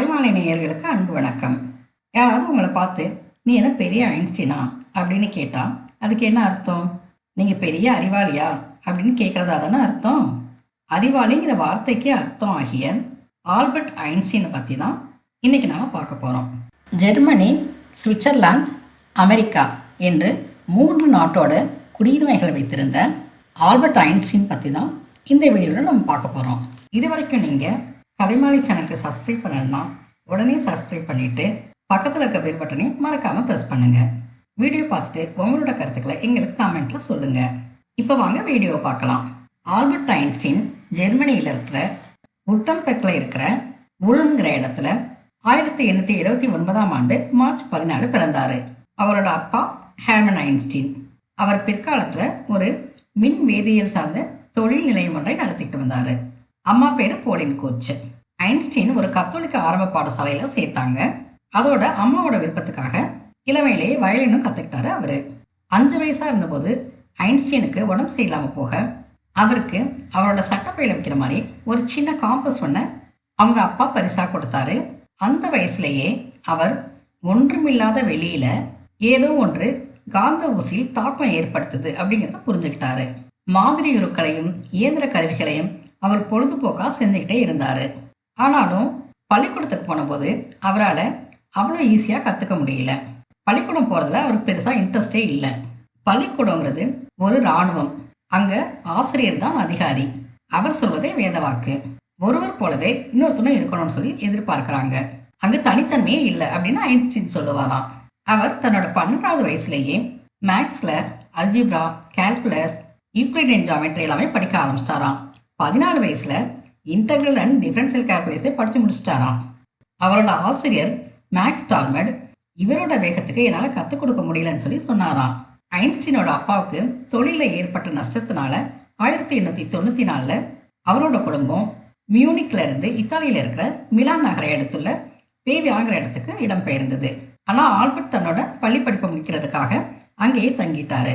கலைமாலை நேயர்களுக்கு அன்பு வணக்கம். யாராவது உங்களை பார்த்து நீ என்ன பெரிய ஐன்ஸ்டீனா? அப்படின்னு கேட்டா அதுக்கு என்ன அர்த்தம்? நீங்க பெரிய அறிவாளியா? அப்படின்னு கேட்கறதா தானே அர்த்தம்? அறிவாளிங்கிற வார்த்தைக்கு அர்த்தம் ஆகிய ஆல்பர்ட் ஐன்ஸ்டீனை பற்றி தான் இன்னைக்கு நாம் பார்க்க போகிறோம் ஜெர்மனி சுவிட்சர்லாந்து அமெரிக்கா என்று மூன்று நாட்டோட குடியுரிமைகளை வைத்திருந்த ஆல்பர்ட் ஐன்ஸ்டீன் பற்றி தான் இந்த வீடியோவில் நம்ம பார்க்க போகிறோம் இது வரைக்கும் நீங்கள் கலைமாலை சேனலுக்கு சப்ஸ்கிரைப் பண்ணலன்னா உடனே சப்ஸ்கிரைப் பண்ணிவிட்டு பக்கத்தில் இருக்க பெல் பட்டனை மறக்காமல் ப்ரெஸ் பண்ணுங்கள் வீடியோ பார்த்துட்டு உங்களோட கருத்துக்களை எங்களுக்கு கமெண்ட்டில் சொல்லுங்கள் இப்போ வாங்க வீடியோவை பார்க்கலாம். ஆல்பர்ட் ஐன்ஸ்டீன் ஜெர்மனியில் இருக்கிற உட்டம்பெக்கில் இருக்கிற உளுங்கிற இடத்துல ஆயிரத்தி எண்ணூற்றி எழுபத்தி ஒன்பதாம் ஆண்டு மார்ச் பதினாலு பிறந்தார். அவரோட அப்பா ஹேமன் ஐன்ஸ்டீன். அவர் பிற்காலத்தில் ஒரு மின் வேதியியல் சார்ந்த தொழில் நிலையம் ஒன்றை நடத்திட்டு வந்தார். அம்மா பேர் போலின் கோச் ஐன்ஸ்டீன் ஒரு கத்தோலிக்க ஆரம்ப பாடசாலையில் சேர்த்தாங்க. அதோட அம்மாவோட விருப்பத்துக்காக இளமையிலேயே வயலினும் கற்றுக்கிட்டாரு அவர். அஞ்சு வயசாக இருந்தபோது ஐன்ஸ்டீனுக்கு உடம்பு சரியில்லாமல் போக அவருக்கு அவரோட சட்டப்பையில் வைக்கிற மாதிரி ஒரு சின்ன காம்பஸ் ஒன்றை அவங்க அப்பா பரிசாக கொடுத்தாரு. அந்த வயசுலேயே அவர் ஒன்றுமில்லாத வெளியில ஏதோ ஒன்று காந்த ஊசியில் தாக்கம் ஏற்படுத்துது அப்படிங்கிறத புரிஞ்சுக்கிட்டாரு. மாதிரி உருக்களையும் இயந்திர கருவிகளையும் அவர் பொழுதுபோக்காக செஞ்சுக்கிட்டே இருந்தார். ஆனாலும் பள்ளிக்கூடத்துக்கு போனபோது அவரால் அவ்வளோ ஈஸியாக கற்றுக்க முடியல. பள்ளிக்கூடம் போகிறதுல அவருக்கு பெருசாக இன்ட்ரெஸ்டே இல்லை. பள்ளிக்கூடங்கிறது ஒரு இராணுவம். அங்கே ஆசிரியர் தான் அதிகாரி. அவர் சொல்வதே வேதவாக்கு ஒருவர் போலவே இன்னொருத்தனும் இருக்கணும்னு சொல்லி எதிர்பார்க்குறாங்க. அங்கே தனித்தன்மையே இல்லை அப்படின்னு ஐன்ஸ்டீன் சொல்லுவாராம். அவர் தன்னோட பன்னெண்டாவது வயசுலேயே மேக்ஸில் அல்ஜிப்ரா கால்குலஸ் யூக்ளிடியன் ஜாமெட்ரி எல்லாமே படிக்க ஆரம்பிச்சிட்டாராம். பதினாலு வயசில் இன்டகிரல் அண்ட் டிஃபரன்ஷியல் கால்குலேஸை படித்து முடிச்சிட்டாராம். அவரோட ஆசிரியர் மேக்ஸ் டால்மெட் இவரோட வேகத்துக்கு என்னால் கற்றுக் கொடுக்க முடியலன்னு சொல்லி சொன்னாராம். ஐன்ஸ்டீனோட அப்பாவுக்கு தொழிலில் ஏற்பட்ட நஷ்டத்தினால ஆயிரத்தி எண்ணூற்றி தொண்ணூற்றி நாலில் அவரோட குடும்பம் மியூனிக்ல இருந்து இத்தாலியில் இருக்கிற மிலான் நகரை அடுத்துள்ள பேவியாங்கிற இடத்துக்கு இடம்பெயர்ந்தது ஆனால் ஆல்பர்ட் தன்னோட பள்ளி படிப்பை முடிக்கிறதுக்காக அங்கேயே தங்கிட்டாரு.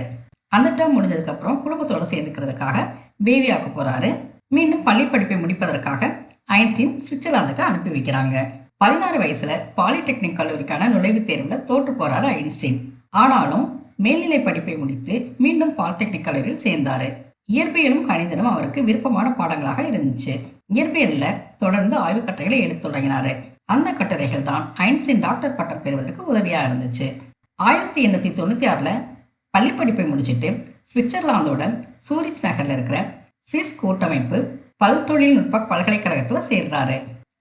அந்த டேர்ம் முடிஞ்சதுக்கப்புறம் குடும்பத்தோடு சேர்ந்துக்கிறதுக்காக பேவியாவுக்கு போகிறாரு மீண்டும் பள்ளி படிப்பை முடிப்பதற்காக ஐன்ஸ்டீன் சுவிட்சர்லாந்துக்கு அனுப்பி வைக்கிறாங்க. பதினாறு வயசுல பாலிடெக்னிக் கல்லூரிக்கான நுழைவுத் தேர்வில் தோற்று போறாரு ஐன்ஸ்டீன். ஆனாலும் மேல்நிலை படிப்பை முடித்து மீண்டும் பாலிடெக்னிக் கல்லூரியில் சேர்ந்தாரு. இயற்பியலும் கணிதனும் அவருக்கு விருப்பமான பாடங்களாக இருந்துச்சு. இயற்பியல்ல தொடர்ந்து ஆய்வுக் கட்டுரைகளை எடுத்து தொடங்கினாரு. அந்த கட்டுரைகள் தான் ஐன்ஸ்டீன் டாக்டர் பட்டம் பெறுவதற்கு உதவியா இருந்துச்சு. ஆயிரத்தி எண்ணூத்தி தொண்ணூத்தி ஆறுல பள்ளி படிப்பை முடிச்சிட்டு சுவிட்சர்லாந்தோட சூரிச் நகர்ல இருக்கிற சுவிஸ் கூட்டமைப்பு பல்தொழில்நுட்ப பல்கலைக்கழகத்தில் சேர்றாரு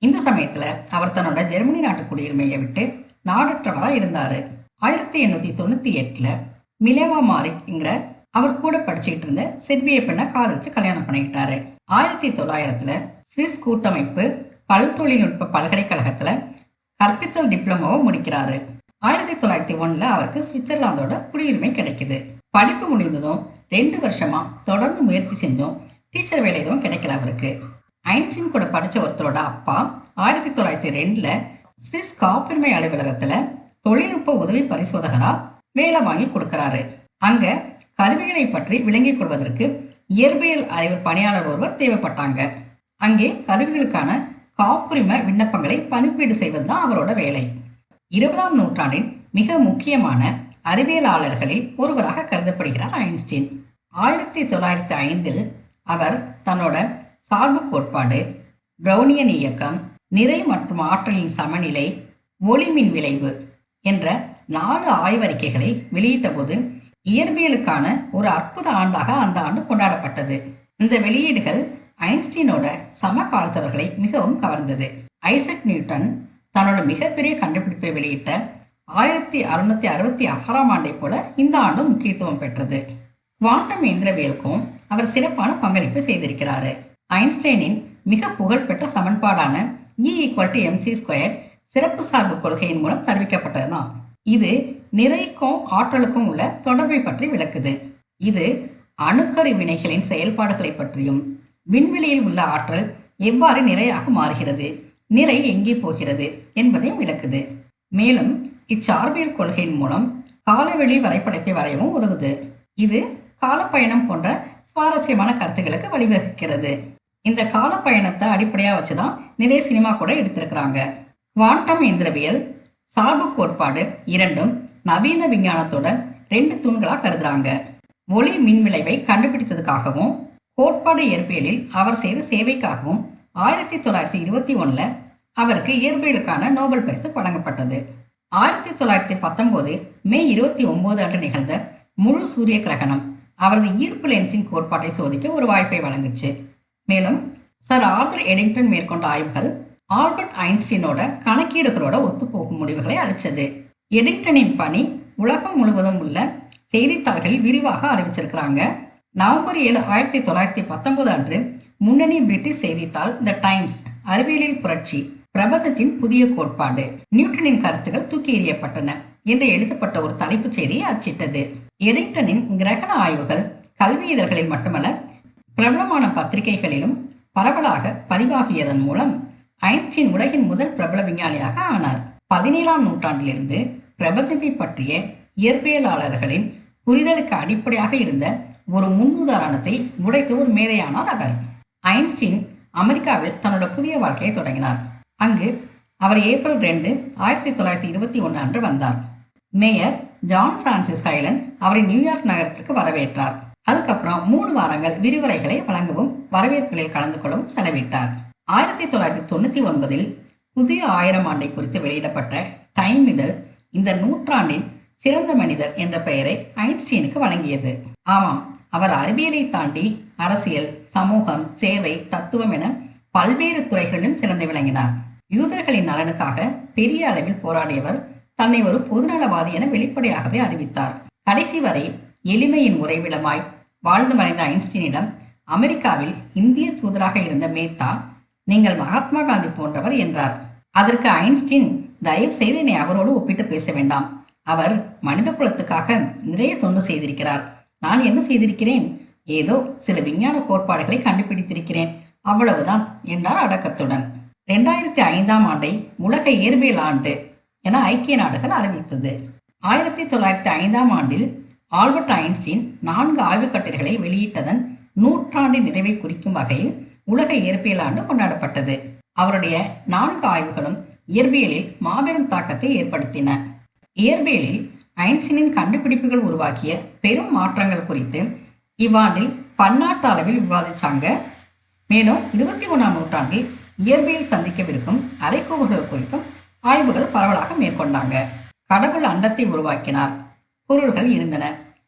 இந்த சமயத்தில் அவர் தன்னோட ஜெர்மனி நாட்டு குடியுரிமையை விட்டு நாடற்றவராக இருந்தார். ஆயிரத்தி எண்ணூற்றி தொண்ணூற்றி எட்டில் மிலேவா மாரிக்ங்கிற அவர் கூட படிச்சுக்கிட்டு இருந்த செர்பிய பெண்ணை காதலிச்சு கல்யாணம் பண்ணிக்கிட்டாரு. ஆயிரத்தி தொள்ளாயிரத்தில் சுவிஸ் கூட்டமைப்பு பல்தொழில்நுட்ப பல்கலைக்கழகத்தில் கற்பித்தல் டிப்ளமோவை முடிக்கிறாரு. ஆயிரத்தி தொள்ளாயிரத்தி ஒன்றில் அவருக்கு சுவிட்சர்லாந்தோட குடியுரிமை கிடைக்குது. படிப்பு முடிந்ததும் ரெண்டு வருஷமாக தொடர்ந்து முயற்சி செஞ்சோம். டீச்சர் வேலை எதுவும் கிடைக்கல அவருக்கு. ஐன்ஸ்டீன் கூட படித்த ஒருத்தரோட அப்பா ஆயிரத்தி தொள்ளாயிரத்தி ரெண்டில் சுவிஸ் காப்புரிமை அலுவலகத்தில் தொழில்நுட்ப உதவி பரிசோதகராக வேலை வாங்கி கொடுக்கறாரு. அங்கே கருவிகளை பற்றி விளங்கிக் கொள்வதற்கு இயற்பியல் அறிவு பணியாளர் ஒருவர் தேவைப்பட்டாங்க. அங்கே கருவிகளுக்கான காப்புரிமை விண்ணப்பங்களை மதிப்பீடு செய்வது தான் அவரோட வேலை. இருபதாம் நூற்றாண்டின் மிக முக்கியமான அறிவியலாளர்களில் ஒருவராக கருதப்படுகிறார் ஐன்ஸ்டீன். ஆயிரத்தி தொள்ளாயிரத்தி ஐந்தில் அவர் தன்னோட சார்பு கோட்பாடு பிரௌனியன் இயக்கம் நிறை மற்றும் ஆற்றலின் சமநிலை ஒளிமின் விளைவு என்ற நாலு ஆய்வறிக்கைகளை வெளியிட்டபோது இயற்பியலுக்கான ஒரு அற்புத ஆண்டாக அந்த ஆண்டு கொண்டாடப்பட்டது. இந்த வெளியீடுகள் ஐன்ஸ்டீனோட சமகாலத்தவர்களை மிகவும் கவர்ந்தது. ஐசக் நியூட்டன் தன்னோட மிகப்பெரிய கண்டுபிடிப்பை வெளியிட்ட ஆயிரத்தி அறுநூத்தி அறுபத்தி ஆறாம் ஆண்டை போல இந்த ஆண்டு முக்கியத்துவம் பெற்றது. குவாண்டம் இயந்திரவியலுக்கும் அவர் சிறப்பான பங்களிப்பு செய்திருக்கிறார். ஐன்ஸ்டைனின் மிக புகழ்பெற்ற சமன்பாடான E equal to MC squared சிறப்பு சார்பு கொள்கையின் மூலம் தெரிவிக்கப்பட்டதுதான் இது நிறைக்கும் ஆற்றலுக்கும் உள்ள தொடர்பை பற்றி விளக்குது. இது அணுக்கரு வினைகளின் செயல்பாடுகளை பற்றியும் விண்வெளியில் உள்ள ஆற்றல் எவ்வாறு நிறையாக மாறுகிறது நிறை எங்கே போகிறது என்பதையும் விளக்குது. மேலும் இச்சார்பியல் கொள்கையின் மூலம் காலவெளி வரைபடத்தை வரையவும் உதவுது. இது காலப்பயணம் போன்ற சுவாரஸ்யமான கருத்துக்களுக்கு வழிவகுக்கிறது. இந்த காலப்பயணத்தை அடிப்படையாக வச்சு தான் நிறைய சினிமா கூட எடுத்திருக்கிறாங்க. குவாண்டம் இயந்திரவியல் சார்பு கோட்பாடு இரண்டும் நவீன விஞ்ஞானத்தோட ரெண்டு தூண்களாக கருதுறாங்க. ஒளி மின் விளைவை கண்டுபிடித்ததுக்காகவும் கோட்பாடு இயற்பியலில் அவர் செய்த சேவைக்காகவும் ஆயிரத்தி தொள்ளாயிரத்தி இருபத்தி ஒன்றில் அவருக்கு இயற்பியலுக்கான நோபல் பரிசு வழங்கப்பட்டது. ஆயிரத்தி தொள்ளாயிரத்தி பத்தொன்பது மே இருபத்தி ஒன்பது அன்று நிகழ்ந்த முழு சூரிய கிரகணம். அவரது ஈர்ப்பு லென்ஸின் கோட்பாட்டை சோதிக்க ஒரு வாய்ப்பை வழங்குச்சு. மேலும் சர் ஆர்தர் எடிங்டன் மேற்கொண்ட ஆய்வுகள் ஆல்பர்ட் ஐன்ஸ்டீனோட கணக்கீடுகளோட ஒத்துப்போகும் முடிவுகளை அளித்தது எடிங்டனின் பணி உலகம் முழுவதும் உள்ள செய்தித்தாள்களில் விரிவாக அறிவிச்சிருக்கிறாங்க. நவம்பர் ஏழு ஆயிரத்தி தொள்ளாயிரத்தி பத்தொன்பது அன்று முன்னணி பிரிட்டிஷ் செய்தித்தாள் த டைம்ஸ் அறிவியலில் புரட்சி பிரபந்தத்தின் புதிய கோட்பாடு நியூட்டனின் கருத்துகள் தூக்கி எறியப்பட்டன என்று எழுதப்பட்ட ஒரு தலைப்புச் செய்தியை அச்சிட்டது. எடிங்டனின் கிரகண ஆய்வுகள் கல்வி இதழ்களில் மட்டுமல்ல பிரபலமான பத்திரிகைகளிலும் பரவலாக பதிவாகியதன் மூலம் ஐன்ஸ்டீன் உலகின் முதல் பிரபல விஞ்ஞானியாக ஆனார். பதினேழாம் நூற்றாண்டிலிருந்து பிரபஞ்சத்தை பற்றிய இயற்பியலாளர்களின் புரிதலுக்கு அடிப்படையாக இருந்த ஒரு முன்னுதாரணத்தை உடைத்த ஒரு மேதையானார் அவர். ஐன்ஸ்டீன் அமெரிக்காவில் தன்னோட புதிய வாழ்க்கையை தொடங்கினார். அங்கு அவர் ஏப்ரல் ரெண்டு ஆயிரத்தி தொள்ளாயிரத்தி இருபத்தி ஒன்று அன்று வந்தார். மேயர் ஜான் பிரான்சிஸ் ஹைலன் அவரை நியூயார்க் நகரத்திற்கு வரவேற்றார். அதுக்கப்புறம் மூணு வாரங்கள் விரிவுரைகளை வழங்கவும் வரவேற்புகளில் கலந்து கொள்ளவும் செலவிட்டார். ஆயிரத்தி தொள்ளாயிரத்தி தொண்ணூத்தி ஒன்பதில் புதிய ஆயிரம் ஆண்டை குறித்து வெளியிடப்பட்ட டைம் இதழ் இந்த நூற்றாண்டின் சிறந்த மனிதர் என்ற பெயரை ஐன்ஸ்டீனுக்கு வழங்கியது. ஆமாம் அவர் அறிவியலை தாண்டி அரசியல் சமூகம் சேவை தத்துவம் என பல்வேறு துறைகளிலும் சிறந்து விளங்கினார். யூதர்களின் நலனுக்காக பெரிய அளவில் போராடியவர் தன்னை ஒரு பொதுநலவாதி என வெளிப்படையாகவே அறிவித்தார். கடைசி வரை எளிமையின் உறைவிடமாய் வாழ்ந்து மறைந்த ஐன்ஸ்டீனிடம் அமெரிக்காவில் இந்திய தூதராக இருந்த மேத்தா நீங்கள் மகாத்மா காந்தி போன்றவர் என்றார். அதற்கு ஐன்ஸ்டீன் தயவு செய்து என்னை அவரோடு ஒப்பிட்டு பேச வேண்டாம். அவர் மனித குலத்துக்காக நிறைய தொண்டு செய்திருக்கிறார். நான் என்ன செய்திருக்கிறேன்? ஏதோ சில விஞ்ஞான கோட்பாடுகளை கண்டுபிடித்திருக்கிறேன். அவ்வளவுதான் என்றார் அடக்கத்துடன். இரண்டாயிரத்தி ஐந்தாம் ஆண்டை உலக இயற்பியல் ஆண்டு என ஐக்கிய நாடுகள் அறிவித்தது. ஆயிரத்தி தொள்ளாயிரத்தி ஐந்தாம் ஆண்டில் ஆல்பர்ட் ஐன்ஸ்டீன் நான்கு ஆய்வுக் கட்டுரைகளை வெளியிட்டதன் நூற்றாண்டின் நிறைவை குறிக்கும் வகையில் உலக இயற்பியல் ஆண்டு கொண்டாடப்பட்டது. அவருடைய நான்கு ஆய்வுகளும் இயற்பியலில் மாபெரும் தாக்கத்தை ஏற்படுத்தின. இயற்பியலில் ஐன்ஸ்டீனின் கண்டுபிடிப்புகள் உருவாக்கிய பெரும் மாற்றங்கள் குறித்து இவ்வாண்டில் பன்னாட்டு அளவில் விவாதிச்சாங்க. மேலும் இருபத்தி ஒன்றாம் நூற்றாண்டில் இயற்பியல் சந்திக்கவிருக்கும் அரைக்கோவுகள் குறித்தும் ஆய்வுகள் பரவலாக மேற்கொண்டாங்க. கடவுள் அண்டத்தை உருவாக்கினார். பொருள்கள் இருந்தன.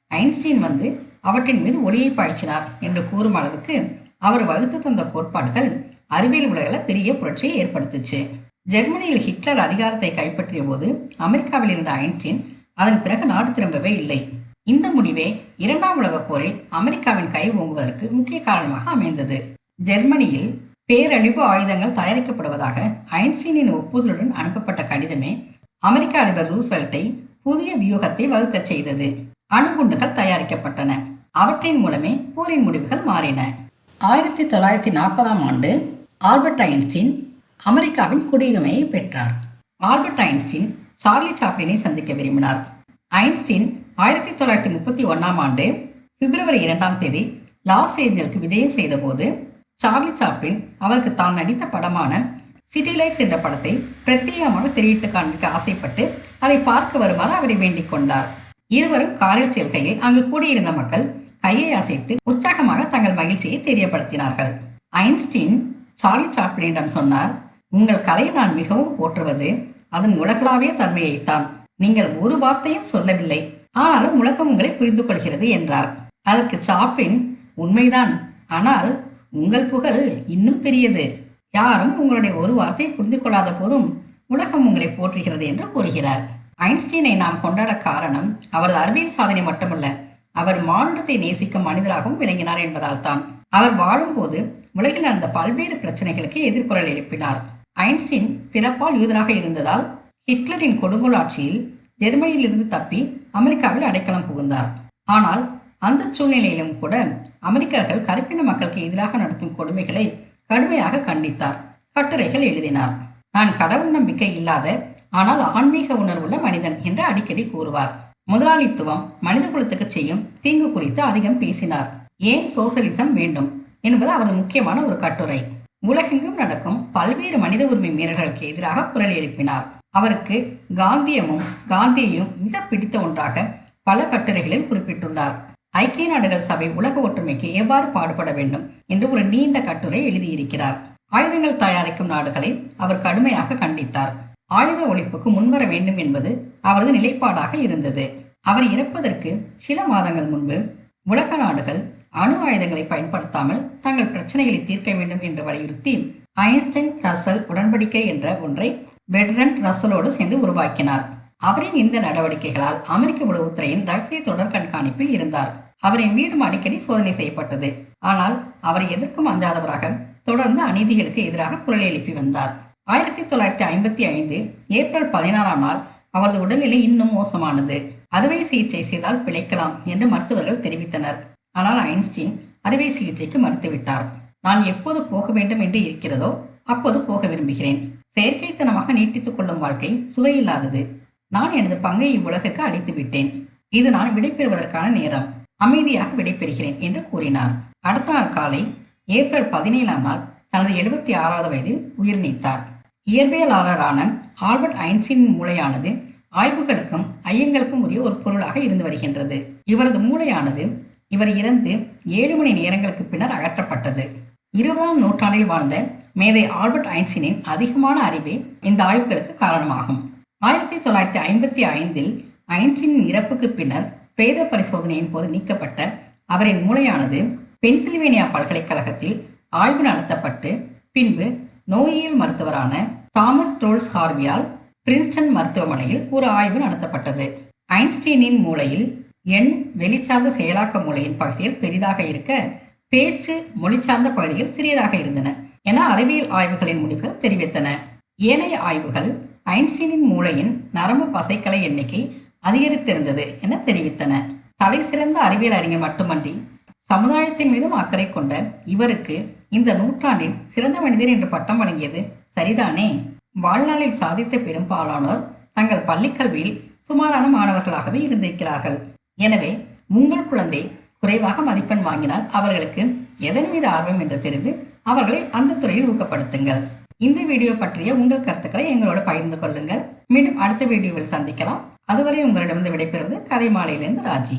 ஐன்ஸ்டீன் வந்து அவற்றின் மீது ஒளியை பாய்ச்சினார் என்று கூறும் அளவுக்கு அவர் வகுத்து தந்த கோட்பாடுகள் அறிவியல் உலகில் பெரிய புரட்சியை ஏற்படுத்துச்சு. ஜெர்மனியில் ஹிட்லர் அதிகாரத்தை கைப்பற்றிய போது அமெரிக்காவில் இருந்த ஐன்ஸ்டீன் அதன் பிறகு நாடு திரும்பவே இல்லை. இந்த முடிவே இரண்டாம் உலகப் போரில் அமெரிக்காவின் கை ஓங்குவதற்கு முக்கிய காரணமாக அமைந்தது. ஜெர்மனியில் பேரழிவு ஆயுதங்கள் தயாரிக்கப்படுவதாக ஐன்ஸ்டீனின் ஒப்புதலுடன் அனுப்பப்பட்ட கடிதமே அமெரிக்க அதிபர் ரூஸ்வெல்ட்டை புதிய வியூகத்தை வகுக்கச் செய்தது. அணுகுண்டுகள் தயாரிக்கப்பட்டன. அவற்றின் மூலமே போரின் முடிவுகள் மாறின. ஆயிரத்தி தொள்ளாயிரத்தி நாற்பதாம் ஆண்டு ஆல்பர்ட் ஐன்ஸ்டீன் அமெரிக்காவின் குடியுரிமையை பெற்றார். ஆல்பர்ட் ஐன்ஸ்டீன் சார்லி சாப்ளினை சந்திக்க விரும்பினார். ஐன்ஸ்டீன் ஆயிரத்தி தொள்ளாயிரத்தி முப்பத்தி ஒன்னாம் ஆண்டு பிப்ரவரி இரண்டாம் தேதி லாஸ் ஏஞ்சலுக்கு விஜயம் செய்தபோது சார்லி சாப்ளின் அவருக்கு தான் நடித்த படமான சிட்டி லைட்ஸ் என்ற படத்தை பிரத்யேகமாக திரையிட்டு காண்பிக்க ஆசைப்பட்டு அதை பார்க்க வருமாறு அவரை வேண்டிக் கொண்டார். இருவரும் காரில் செல்கையில் அங்கு கூடியிருந்த மக்கள் கையை அசைத்து உற்சாகமாக தங்கள் மகிழ்ச்சியை தெரியப்படுத்தினார்கள். ஐன்ஸ்டீன் சார்லி சாப்ளினிடம் சொன்னார் உங்கள் கலையை நான் மிகவும் போற்றுவது அதன் உலகளாவிய தன்மையைத்தான். நீங்கள் ஒரு வார்த்தையும் சொல்லவில்லை ஆனாலும் உலகம் உங்களை புரிந்து கொள்கிறது என்றார். அதற்கு சாப்பின் உண்மைதான் ஆனால் உங்கள் புகழ் இன்னும் பெரியது. யாரும் உங்களுடைய ஒரு வார்த்தை புரிந்து கொள்ளாத போதும் உலகம் உங்களை போற்றுகிறது என்று கூறுகிறார். ஐன்ஸ்டீனை நாம் கொண்டாட காரணம் அவரது அறிவியல் சாதனை மட்டுமல்ல அவர் மானுடத்தை நேசிக்கும் மனிதராகவும் விளங்கினார் என்பதால் தான். அவர் வாழும்போது உலகில் நடந்த பல்வேறு பிரச்சனைகளுக்கு எதிர்குரல் எழுப்பினார். ஐன்ஸ்டீன் பிறப்பால் யூதராக இருந்ததால் ஹிட்லரின் கொடுங்கோல் ஆட்சியில் ஜெர்மனியிலிருந்து தப்பி அமெரிக்காவில் அடைக்கலம் புகுந்தார். ஆனால் அந்த சூழ்நிலையிலும் கூட அமெரிக்கர்கள் கருப்பின மக்களுக்கு எதிராக நடத்தும் கொடுமைகளை கடுமையாக கண்டித்தார். கட்டுரைகள் எழுதினார். நான் கடவுள் நம்பிக்கை இல்லாத ஆனால் ஆன்மீக உணர்வுள்ள மனிதன் என்று அடிக்கடி கூறுவார். முதலாளித்துவம் மனித குலத்துக்கு செய்யும் தீங்கு குறித்து அதிகம் பேசினார். ஏன் சோசலிசம் வேண்டும் என்பது அவரது முக்கியமான ஒரு கட்டுரை. உலகெங்கும் நடக்கும் பல்வேறு மனித உரிமை மீறல்களுக்கு எதிராக குரல் எழுப்பினார். அவருக்கு காந்தியமும் காந்தியையும் மிக பிடித்த ஒன்றாக பல கட்டுரைகளில் குறிப்பிட்டுள்ளார். ஐக்கிய நாடுகள் சபை உலக ஒற்றுமைக்கு எவ்வாறு பாடுபட வேண்டும் என்று ஒரு நீண்ட கட்டுரை எழுதியிருக்கிறார். ஆயுதங்கள் தயாரிக்கும் நாடுகளை அவர் கடுமையாக கண்டித்தார். ஆயுத ஒழிப்புக்கு முன்வர வேண்டும் என்பது அவரது நிலைப்பாடாக இருந்தது. அவர் இறப்பதற்கு சில மாதங்கள் முன்பு உலக நாடுகள் அணு ஆயுதங்களை பயன்படுத்தாமல் தங்கள் பிரச்சனைகளை தீர்க்க வேண்டும் என்று வலியுறுத்தி ஐன்ஸ்டைன் ரசல் உடன்படிக்கை என்ற ஒன்றை பெட்ரன் ரசலோடு சேர்ந்து உருவாக்கினார். அவரின் இந்த நடவடிக்கைகளால் அமெரிக்க உளவுத்துறையின் ரகசிய தொடர் கண்காணிப்பில் இருந்தார். அவரின் வீடும் அடிக்கடி சோதனை செய்யப்பட்டது. ஆனால் அவரை எதற்கும் அஞ்சாதவராக தொடர்ந்து அநீதிகளுக்கு எதிராக குரல் எழுப்பி வந்தார். ஆயிரத்தி தொள்ளாயிரத்தி ஐம்பத்தி ஐந்து ஏப்ரல் பதினாறாம் நாள் அவரது உடல்நிலை இன்னும் மோசமானது. அறுவை சிகிச்சை செய்தால் பிழைக்கலாம் என்று மருத்துவர்கள் தெரிவித்தனர். ஆனால் ஐன்ஸ்டீன் அறுவை சிகிச்சைக்கு மறுத்துவிட்டார். நான் எப்போது போக வேண்டும் என்று இருக்கிறதோ அப்போது போக விரும்புகிறேன். செயற்கைத்தனமாக நீட்டித்துக் கொள்ளும் வாழ்க்கை சுவையில்லாதது. நான் எனது பங்கை இவ்வுலகுக்கு அளித்து விட்டேன் இது நான் விடைபெறுவதற்கான நேரம். அமைதியாக விடைபெறுகிறேன் என்று கூறினார். அடுத்த நாள் காலை ஏப்ரல் பதினேழாம் நாள் தனது எழுபத்தி ஆறாவது வயதில் உயிர் நீத்தார். இயற்பியலாளரான ஆல்பர்ட் ஐன்ஸ்டீன் மூளையானது ஆய்வுகளுக்கும் ஐயங்களுக்கும் உரிய ஒரு பொருளாக இருந்து வருகின்றது. இவரது மூளையானது இவர் இறந்து ஏழு மணி நேரங்களுக்கு பின்னர் அகற்றப்பட்டது. இருபதாம் நூற்றாண்டில் வாழ்ந்த மேதை ஆல்பர்ட் ஐன்ஸ்டீனின் அதிகமான அறிவே இந்த ஆய்வுகளுக்கு காரணமாகும். ஆயிரத்தி தொள்ளாயிரத்தி ஐம்பத்தி ஐந்தில் ஐன்ஸ்டீனின் இறப்புக்கு பின்னர் பிரேத பரிசோதனையின் போது நீக்கப்பட்ட அவரின் மூளையானது பென்சில்வேனியா பல்கலைக்கழகத்தில் ஆய்வு நடத்தப்பட்டு பின்பு நோயியல் மருத்துவரான தாமஸ் ட்ரோல்ஸ் ஹார்வியால் பிரின்ஸ்டன் மருத்துவமனையில் ஒரு ஆய்வு நடத்தப்பட்டது. ஐன்ஸ்டீனின் மூளையில் எண் வெளிச்சார்ந்த செயலாக்க மூளையின் பகுதியில் பெரிதாக இருக்க பேச்சு மொழி சார்ந்த பகுதிகள் சிறியதாக இருந்தன என அறிவியல் ஆய்வுகளின் முடிவுகள் தெரிவித்தன. ஏனைய ஆய்வுகள் ஐன்ஸ்டீனின் மூளையின் நரம்பு பசைக்கலை எண்ணிக்கை அதிகரித்திருந்தது என தெரிவித்தன. தலை சிறந்த அறிவியல் அறிஞர் மட்டுமன்றி சமுதாயத்தின் மீதும் அக்கறை கொண்ட இவருக்கு இந்த நூற்றாண்டின் சிறந்த மனிதர் என்று பட்டம் வழங்கியது சரிதானே? வாழ்நாளில் சாதித்த பெரும்பாலானோர் தங்கள் பள்ளிக்கல்வியில் சுமாரான மாணவர்களாகவே இருந்திருக்கிறார்கள். எனவே உங்கள் குழந்தை குறைவாக மதிப்பெண் வாங்கினால் அவர்களுக்கு எதன் மீது ஆர்வம் என்று தெரிந்து அவர்களை அந்த துறையில் ஊக்கப்படுத்துங்கள். இந்த வீடியோ பற்றிய உங்கள் கருத்துக்களை எங்களோடு பகிர்ந்து கொள்ளுங்கள். மீண்டும் அடுத்த வீடியோவில் சந்திக்கலாம். அதுவரை உங்களிடமிருந்து விடைபெறுவது கதை மாலையிலிருந்து ராஜி.